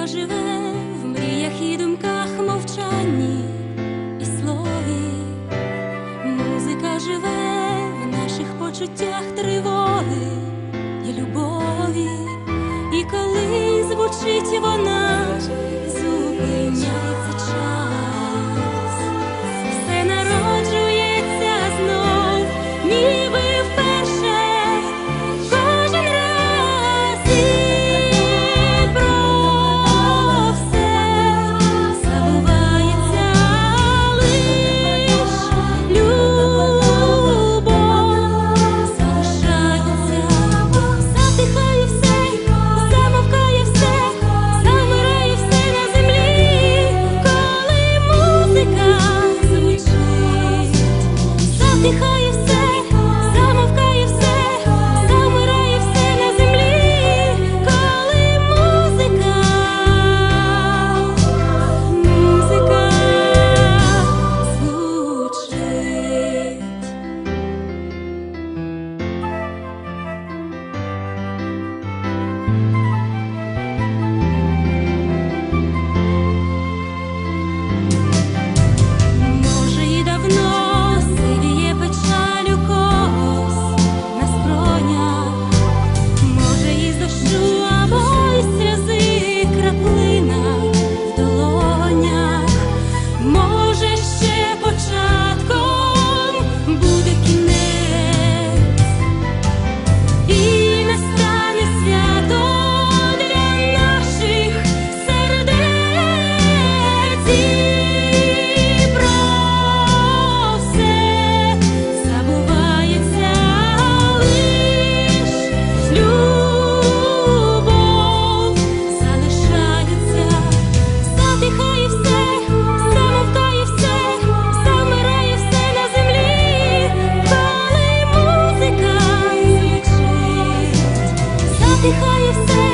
Віра живе в мріях і думках мовчанні і слові, музика живе в наших почуттях тривоги і любові, і коли звучить вона зупиняє. say